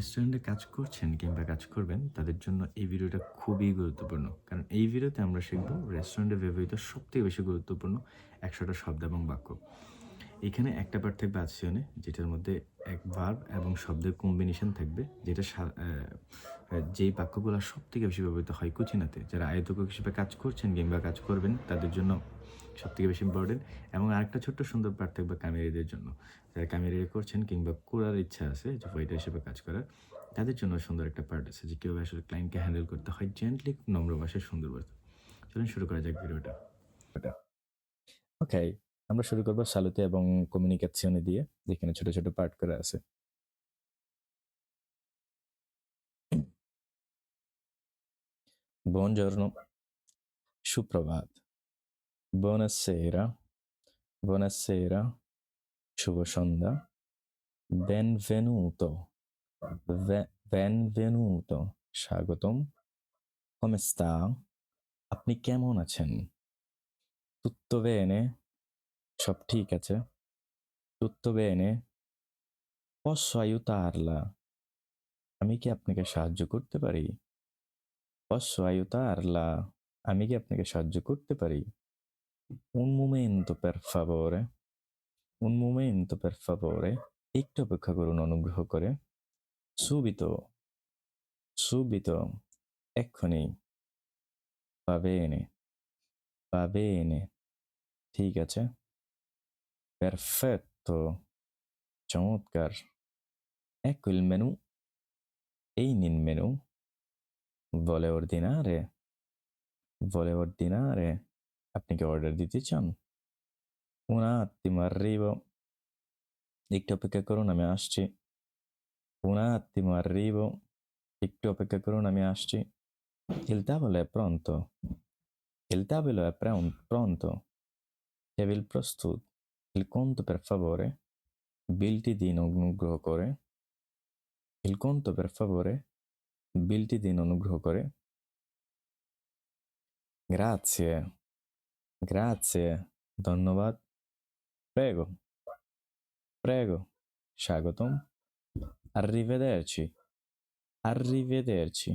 রেস্টুরেন্টে কাজ করছেন কিংবা কাজ করবেন, তাদের জন্য এই ভিডিওটা খুবই গুরুত্বপূর্ণ। কারণ এই ভিডিওতে আমরা শিখব রেস্টুরেন্টে ব্যবহৃত সবথেকে বেশি গুরুত্বপূর্ণ একশোটা শব্দ এবং বাক্য। এখানে একটা পার্ট থাকবে আশ্রয়নে যেটার মধ্যে এক ভার্ব এবং শব্দের কম্বিনেশন থাকবে, যেটা যেই বাক্যগুলো সব থেকে বেশি ব্যবহৃত হয় কুচিনাতে। যারা আয়তক হিসেবে কাজ করছেন কিংবা কাজ করবেন, তাদের জন্য সব থেকে বেশি ইম্পর্টেন্ট এবং আরেকটা ছোট্ট সুন্দর পার্ট থাকবে কামেরিদের জন্য। যারা কামেরি করছেন কিংবা করার ইচ্ছা আছে যে ওয়েটার হিসেবে কাজ করার তাদের জন্য সুন্দর একটা পার্ট আছে যে কীভাবে আসলে ক্লায়েন্টকে হ্যান্ডেল করতে হয় জেন্টলি নম্র ভাষায় সুন্দর চলুন শুরু করা যাক ভিডিওটা। ওকে আমরা শুরু করব সালুতে এবং কমিউনিকেশনে দিয়ে যেখানে ছোট ছোট পার্ট করা আছে। বন Buongiorno, সুপ্রভাত। Buonasera, buonasera, শুভ সন্ধ্যা Benvenuto, Ve- benvenuto, স্বাগতম Come sta? আপনি কেমন আছেন Tutto bene? সব ঠিক আছে Tutto bene? Posso aiutarla? আমি কি আপনাকে সাহায্য করতে পারি Posso aiutarla? আমি কি আপনাকে সাহায্য করতে পারি Un momento per favore. Un momento per favore. একটু অপেক্ষা করুন অনুগ্রহ করে subito subito এক্ষুনি va bene va bene ঠিক আছে perfetto চমৎকার ecco il menù এই নিন menu vuole ordinare vuole ordinare আপনি কি অর্ডার দিতে চান un attimo arrivo একটু অপেক্ষা করুন আমি আসছি un attimo arrivo একটু অপেক্ষা করুন আমি আসছি il tavolo è pronto il tavolo è pron- pronto table প্রস্তুত il conto per favore বিলটি দিন অনুগ্রহ করে il conto per favore বিলটি দিন অনুগ্রহ করে grazie Grazie ধন্যবাদ prego. Prego স্বাগতম arrivederci. Arrivederci.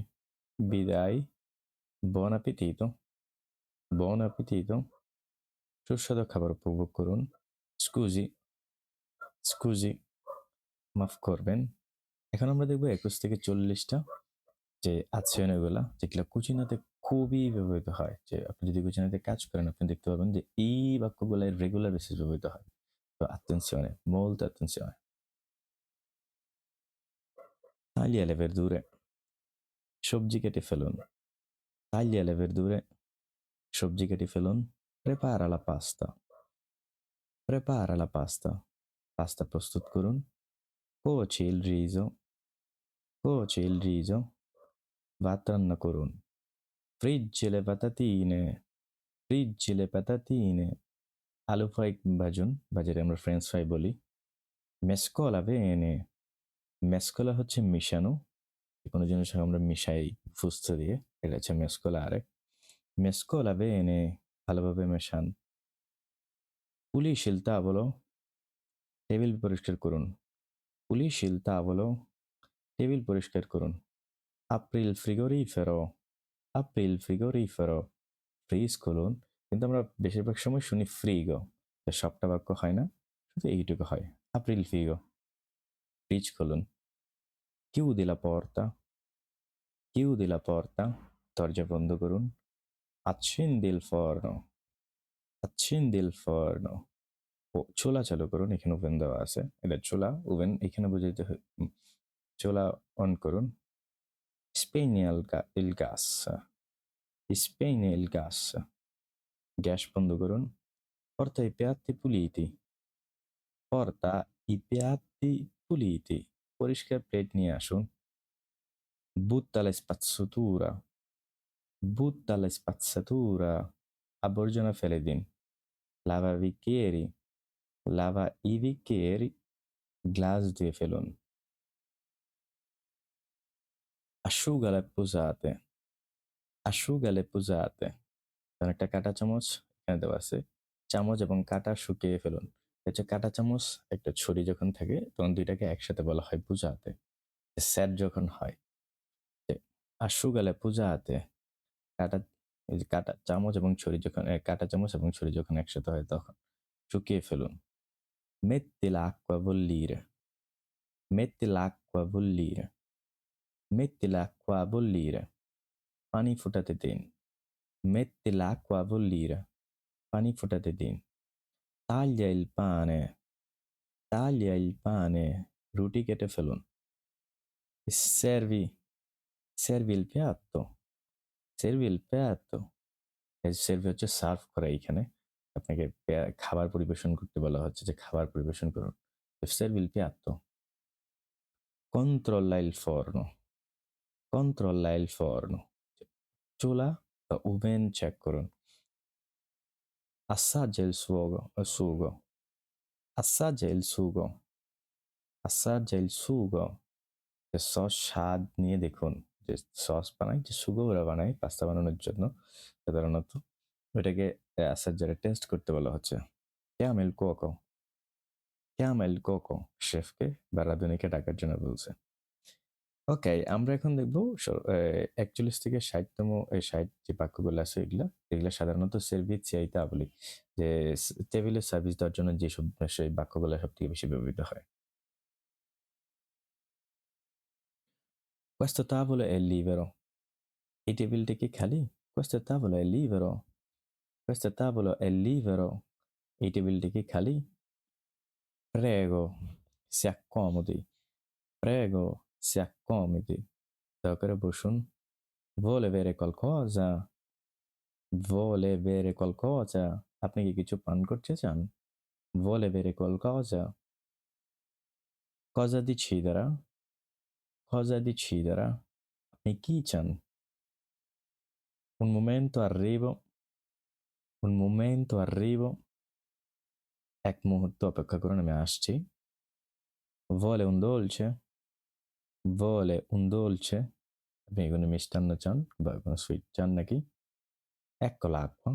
বিদায় buon appetito. Buon appetito. সুস্বাদু খাবার উপভোগ করুন স্কুজি স্কুজি মাফ করবেন এখন আমরা দেখব একুশ থেকে চল্লিশটা যে আচ্ছায়নগুলা যেগুলো কুচিনাতে খুবই ব্যবহৃত হয় যে আপনি যদি কুচিনাতে কাজ করেন আপনি দেখতে পাবেন যে এই বাক্যগুলো রেগুলার বেসিস ব্যবহৃত হয় তো attenzione molta attenzione taglia le verdure সবজি কেটে ফেলুন taglia le verdure সবজি কেটে ফেলুন prepara la pasta prepara la pasta pasta প্রস্তুত করুন cuoci il riso cuoci il riso ভাত রান্না করুন friggi le patatine friggi le patatine. আলু ফ্রাই ভাজুন বাজারে আমরা ফ্রেঞ্চ ফ্রাই বলি মেসকলা বেনে মেসকলা হচ্ছে মিশানো কোনো জিনিস আমরা মিশাই ফুস্ত দিয়ে এটা হচ্ছে মেসকলা আরে মেসকলা বেনে ভালোভাবে মেশান পুলি শিলতা বলো টেবিল পরিষ্কার করুন পুলি শিলতা তাবলো টেবিল পরিষ্কার করুন আপ্রিল ফ্রিগোরিফেরো আপ্রিল ফ্রিগোরিফেরো, ফ্রিজ খুলুন। কিন্তু আমরা বেশিরভাগ সময় শুনি ফ্রিগো। সবটা বাক্য হয় না, শুধু এইটুকু হয়। আপ্রিল ফ্রিগো। ফ্রিজ খুলুন। কিউ দিলা পর্তা কিউ দিলা পর্তা দরজা বন্ধ করুন। accendi il forno accendi il forno ও, চোলা চালু করুন, এখানে ওভেন দেওয়া আছে। এটা চোলা ওভেন এখানে বুঝাইতে চোলা অন করুন। spegne il ga- il gas spegne il gas gas বন্ধ করুন porta i piatti puliti porta i piatti puliti পরিষ্কার প্লেট নিয়ে আসুন butta la spazzatura butta la spazzatura আবর্জনা ফেলে দিন lava bicchieri lava i bicchieri glass ধুয়ে ফেলুন asciuga le posate. Asciuga le posate. কারণ একটা কাঁটা চামচ এখানে দেওয়া আছে চামচ এবং কাঁটা শুকিয়ে ফেলুন হচ্ছে কাঁটা চামচ একটা ছুরি যখন থাকে তখন দুইটাকে একসাথে বলা হয় বুঝাতে স্যার যখন হয় যে asciugale pujate কাটা কাটা চামচ এবং ছুরি যখন কাটা চামচ এবং ছুরি যখন একসাথে হয় তখন শুকিয়ে ফেলুন metti l'acqua a bollire. Metti l'acqua a l'acqua bollire পানি ফোটাতে দিন metti l'acqua bollire পানি ফোটাতে দিন taglia il pane taglia il pane রুটি কেটে ফেলুন servi servi il piatto servi il piatto সেরভি হচ্ছে সার্ভ করা এইখানে আপনাকে খাবার পরিবেশন করতে বলা হচ্ছে যে খাবার পরিবেশন করুন servi il piatto controlla il forno controlla il forno বা ওভেন চেক করুন assaggia il sugo il sugo assaggia il sugo assaggia il sugo যে সস স্বাদ নিয়ে দেখুন যে সস বানাই যে সুগো ওরা বানায় পাস্তা বানানোর জন্য সাধারণত ওটাকে অ্যাসাজ্জারে টেস্ট করতে বলা হচ্ছে cuoco chiama il cuoco শেফকে বা রাঁধুনিকে ডাকার জন্য বলছে ওকে আমরা এখন দেখব একচল্লিশ থেকে ষাটতম ষাট যে বাক্যগুলো আছে এগুলা এগুলা সাধারণত সার্ভিস চাইতে বলি যে টেবিলে সার্ভিস দেওয়ার জন্য যেসব সেই বাক্যগুলো সব থেকে বেশি ব্যবহৃত হয় Questo tavolo è libero. এই টেবিলটা কি খালি Questo tavolo è libero. Questo tavolo è libero. এই টেবিলটা কি খালি Prego, si accomodi. Prego, si accomodi. দয়া করে বসুন Vuole bere qualcosa? Vuole bere qualcosa? আপনি কি কিছু পান করতে চান Vuole bere qualcosa? Cosa desidera? Cosa desidera? আপনি কি চান Un momento arrivo. Un momento arrivo. এক মুহূর্ত অপেক্ষা করুন আমি আসছি Vuole un dolce? Un dolce? আপনি কোনো মিষ্টান্ন চান বা কোনো সুইট চান নাকি Ecco l'acqua.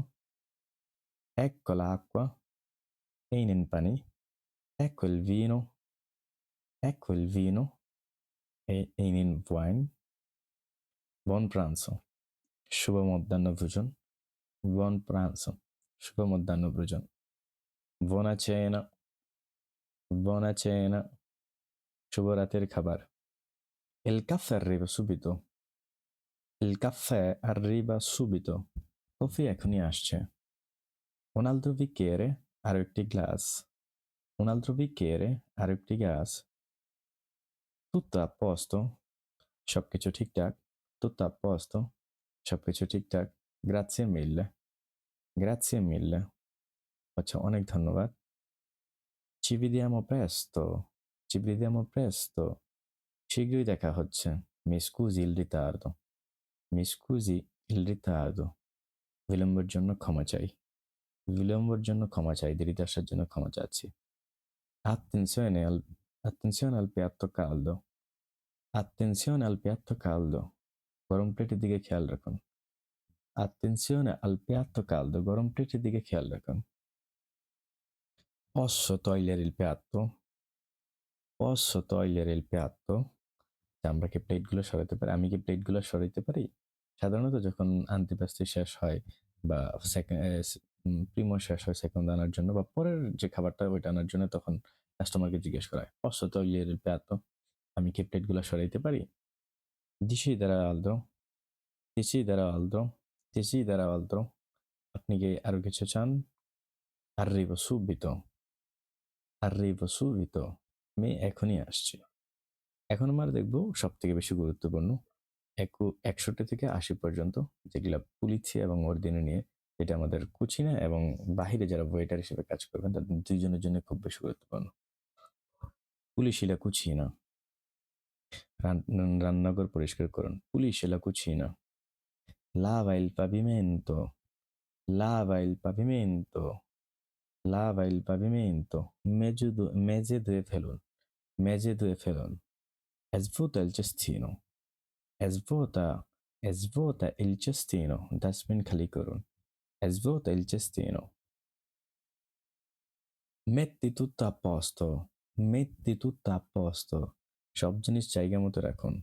Ecco l'acqua. এই নিন পানি Ecco il vino. Ecco il vino. E এই নিন wine. Buon pranzo. শুভ মধ্যাহ্ন ভোজন Buon pranzo. শুভ মধ্যাহ্ন ভোজন Buona cena. Buona cena. শুভ রাতের খাবার Il caffè arriva subito. Il caffè arriva subito. Coffee এখনই আসছে Un altro bicchiere, আরো একটি গ্লাস Un altro bicchiere, আরো একটি গ্লাস Tutto a posto? সবকিছু ঠিকঠাক Tutto a posto? সবকিছু ঠিকঠাক Grazie mille. Grazie mille. আচ্ছা অনেক ধন্যবাদ Ci vediamo presto. Ci vediamo presto. শীঘ্রই দেখা হচ্ছে Mi scusi il ritardo. Mi scusi il ritardo. বিলম্বের জন্য ক্ষমা চাই বিলম্বের জন্য ক্ষমা চাই দেরিতে আসার জন্য ক্ষমা চাচ্ছি Attenzione al, attenzione al piatto caldo. Attenzione al piatto caldo. গরম প্লেটের দিকে খেয়াল রাখুন Attenzione al piatto caldo. গরম প্লেটের দিকে খেয়াল রাখুন Posso togliere il piatto? Posso togliere il piatto? আমরা কি প্লেটগুলো সরাতে পারি আমি কি প্লেটগুলো সরাইতে পারি সাধারণত যখন আন্তিপাস্তি শেষ হয় বা প্রিমো শেষ হয় সেকেন্ড আনার জন্য বা পরের যে খাবারটা ওইটা আনার জন্য তখন কাস্টমারকে জিজ্ঞেস করা হয় togliere il piatto? আমি কি প্লেটগুলো সরাইতে পারি দিশি দ্বারা আলদো Desidera দ্বারা Desidera altro? দ্বারা altro? আপনি কি আরও কিছু চান Arrivo subito. Arrivo subito. আমি এখনই আসছি এখন আমরা দেখব সব থেকে বেশি গুরুত্বপূর্ণ একু- একষট্টি থেকে আশি পর্যন্ত যেগুলা পুলিচি এবং অর্দিনে নিয়ে যেটা আমাদের কুচিনা এবং বাহিরে যারা ওয়েটার হিসেবে কাজ করবেন, তাদের দুইজনের জন্য খুব বেশি গুরুত্বপূর্ণ। পুলিশিলা কুচিনা। রান- রান্নাঘর পরিষ্কার করুন। পুলিশিলা Kutchina. lava il pavimento lava il pavimento lava il মেজে ধুয়ে ফেলুন। মেজে ধুয়ে ফেলুন। svuota il cestino svuota svuota il cestino dustbin খালি করুন svuota il cestino metti tutto a posto metti tutto a posto সব জিনিস জায়গা মতো রাখুন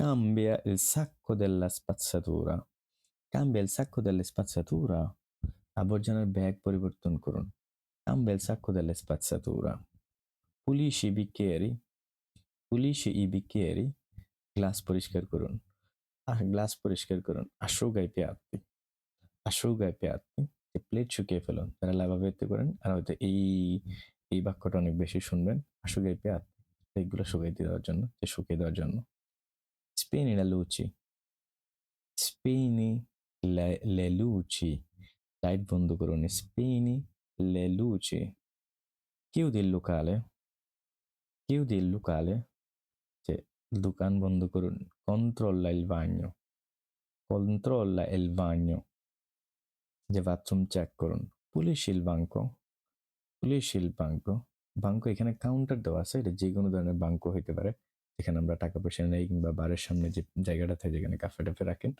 Cambia il sacco della spazzatura. Cambia il sacco delle spazzatura. আবর্জনার ব্যাগ পরিবর্তন করুন Cambia il sacco delle spazzatura. Pulisci i bicchieri. Pulisci i bicchieri. Glass পরিষ্কার করুন গ্লাস পরিষ্কার করুন piatti. asciuga i piatti. যে প্লেট শুকিয়ে ফেলুন তারা লাভাবিত করেন আর হয়তো এই এই বাক্যটা অনেক বেশি শুনবেন i piatti. এইগুলো শুকিয়ে দেওয়ার জন্য যে শুকিয়ে দেওয়ার জন্য le luci. Spegni le, le luci. Light বন্ধ করুন Spegni le luci. Chiudi il locale. Chiudi il locale. দোকান বন্ধ করুন Controlla il bagno. Controlla il bagno. যে বাথরুম চেক করুন Pulisci il banco. Pulisci il banco. বাঙ্কো এখানে কাউন্টার দেওয়া আছে এটা যে কোনো ধরনের বাঙ্কো হইতে পারে যেখানে আমরা টাকা পয়সা নেই কিংবা বারের সামনে যে জায়গাটা থাকে যেখানে কাফে টাফে রাখেন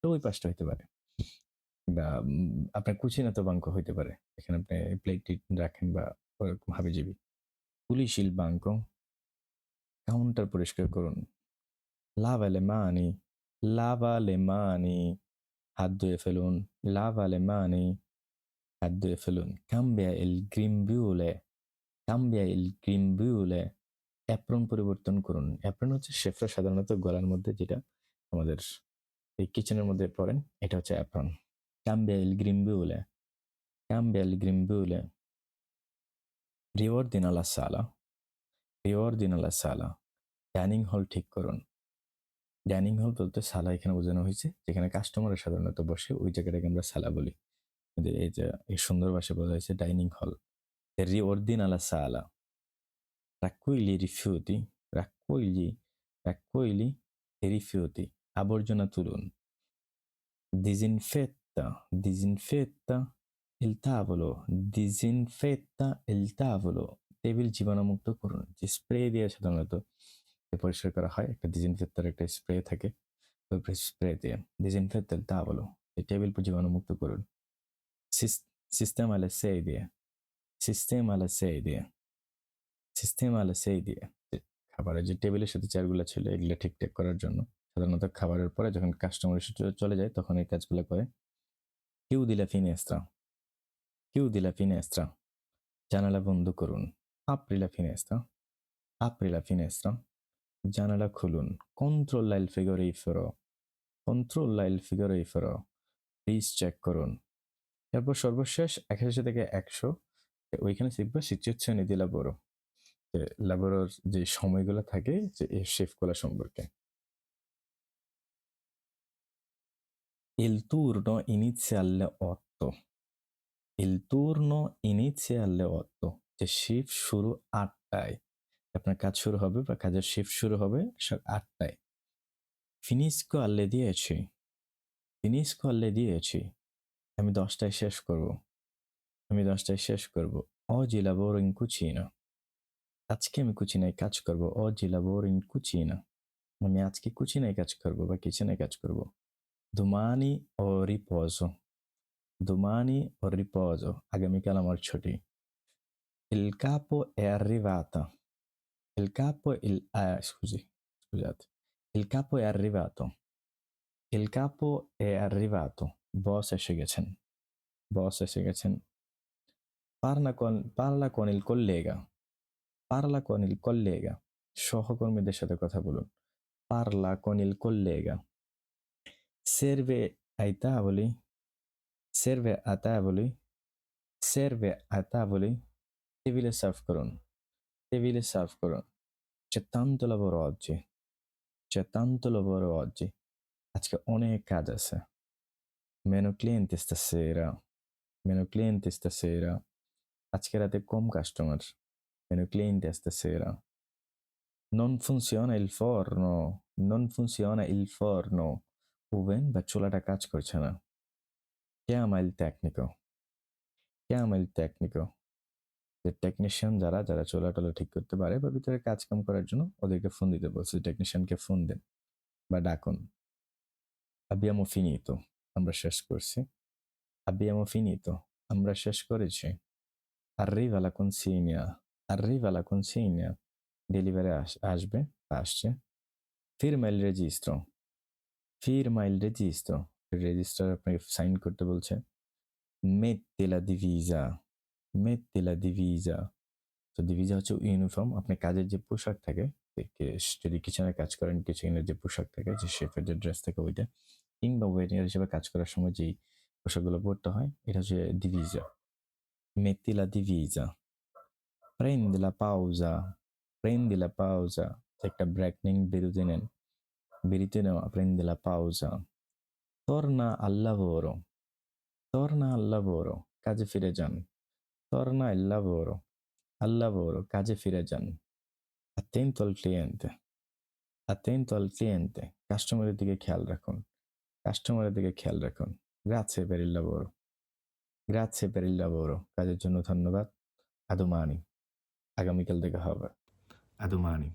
তো ওই পাশটা হইতে পারে বা আপনার কুচিনা তো বাঙ্কো হইতে পারে। এখানে আপনি প্লেট রাখেন বা ওরকম হাবিজাবি। পুলিশিল বাঙ্কো। কাউন্টার পরিষ্কার করুন। লাভা লে মানি লাভা লে মানি, হাত ধুয়ে ফেলুন লাভা লে মানি, হাত ধুয়ে ফেলুন। কাম্বিয়া এল গ্রিমবিউলে কাম্বিয়া এল গ্রিমবিউলে অ্যাপ্রন পরিবর্তন করুন। অ্যাপ্রন হচ্ছে শেফরা সাধারণত গলার মধ্যে যেটা আমাদের এই কিচেনের মধ্যে পড়েন, এটা হচ্ছে অ্যাপ্রন। গ্রিমবিউলে কাম্বিয়া এল গ্রিমবিউলে রিওয়ার্দিন আলা সালা রিওয়ার্দিন আলা সালা ডাইনিং হল ঠিক করুন। ডাইনিং হল বলতে সালা এখানে বোঝানো হয়েছে, যেখানে কাস্টমার সাধারণত বসে, ওই জায়গাটাকে আমরা সালা বলি। এই যে, এই সুন্দর ভাষায় বলা হয়েছে dining hall riordina la sala. Raccogli i rifiuti raccogli raccogli i rifiuti আবর্জনা তুলুন। Disinfetta disinfetta il tavolo, disinfetta il tavolo. Table জীবাণুমুক্ত করুন যে স্প্রে দিয়ে সাধারণত পরিষ্কার করা হয় একটা ডিসইনফেক্টার একটা স্প্রে থাকে ওই স্প্রে দিয়ে ডিসইনফেক্ট il tavolo এই টেবিল জীবাণুমুক্ত করুন সিস্টেম আলে সেই দিয়ে সিস্টেম আলা সেই দিয়ে সিস্টেম আলা সেই দিয়ে খাবারের যে টেবিলের সাথে চেয়ারগুলো ছিল এগুলো ঠিকঠাক করার জন্য সাধারণত খাবারের পরে যখন কাস্টমার চলে যায় তখন এই কাজগুলো করে কিউ দিলা ফিনেস্ত্রা কিউ দিলা ফিনেস্ত্রা জানালা বন্ধ করুন আপ্রিলা ফিনেস্ত্রা আপ্রিলা ফিনেস্ত্রা জানালা খুলুন control il frigorifero. Control il frigorifero. Please check করুন এরপর সর্বশেষ একাশি থেকে একশো ওইখানে শিখব সিচুয়েশন দি লাবোরো যে লাবোরোর যে সময়গুলো থাকে যে এই শিফটগুলো সম্পর্কে Il turno inizia alle 8. Il turno inizia alle 8. যে শিফট শুরু আটটায়। আপনার কাজ শুরু হবে বা কাজের শিফট শুরু হবে আটটায়। ফিনিস্কো আল্লে দিয়েছি ফিনিস্কো আল্লে দিয়েছি আমি দশটায় শেষ করব। আমি দশটায় শেষ করব। Oggi lavoro in cucina আজকে আমি কুচিনায় কাজ করব। Oggi lavoro in cucina আমি আজকে কুচিনায় কাজ করব বা কিচেনে কাজ করব। domani ho riposo domani ho riposo আগামীকাল আমার ছুটি il capo è arrivata il capo il eh, scusi scusate il capo è arrivato il capo è arrivato boss এসে গেছেন boss এসে গেছেন parla con parla con il collega parla con il collega সহকর্মীদের সাথে কথা বলুন parla con il collega serve ai tavoli serve a tavoli serve a tavoli টেবিলে serve করুন টেবিলে সার্ভ করুন c'è tanto lavoro oggi c'è tanto lavoro oggi আজকে অনেক কাজ আছে meno clienti stasera meno clienti stasera আজকে রাতে কম customer meno clienti stasera non funziona il forno non funziona il forno Oven বা চোলাটা কাজ করছে না। ক্যামাইল টেকনিকো। ক্যামাইল টেকনিকো। যে টেকনিশিয়ান যারা যারা চোলা টোলা ঠিক করতে পারে বা ভিতরে কাজকাম করার জন্য ওদেরকে ফোন দিতে বলছে টেকনিশিয়ানকে ফোন দেন বা ডাকুন। আবি আমও ফিনি তো আমরা শেষ করছি। আবিয়ামো ফিনিতো আমরা শেষ করেছি। আর্রি ভালা কোন সিনিয়া আর্রি ভালা কোন সি নেয়া ডেলিভারি আসবে আসছে। ফির মেল রেজিস্ট্র। Firma il registro রেজিস্টার আপনাকে সাইন করতে বলছে। metti la divisa metti la divisa তো ডিভিজা হচ্ছে ইউনিফর্ম আপনি কাজের যে পোশাক থাকে যদি কিচেনে কাজ করেন কিচেনের যে পোশাক থাকে, যে শেফের যে ড্রেস থাকে ওইটা, কিংবা ওয়েটার হিসেবে কাজ করার সময় যেই পোশাকগুলো পরতে হয়, এটা হচ্ছে ডিভিজা metti la divisa prendi la pausa prendi la pausa একটা ব্রেক নিন বিরতি নেন। বিরতি নেওয়া prendi la pausa torna al lavoro torna al lavoro কাজে ফিরে torna al lavoro al lavoro কাজে ফিরে attento al cliente attento al cliente কাস্টমারের দিকে খেয়াল রাখুন কাস্টমারের দিকে খেয়াল রাখুন grazie per il lavoro grazie per il lavoro কাজের জন্য ধন্যবাদ আদমানি আগামীকাল দেখা হবে আদমানি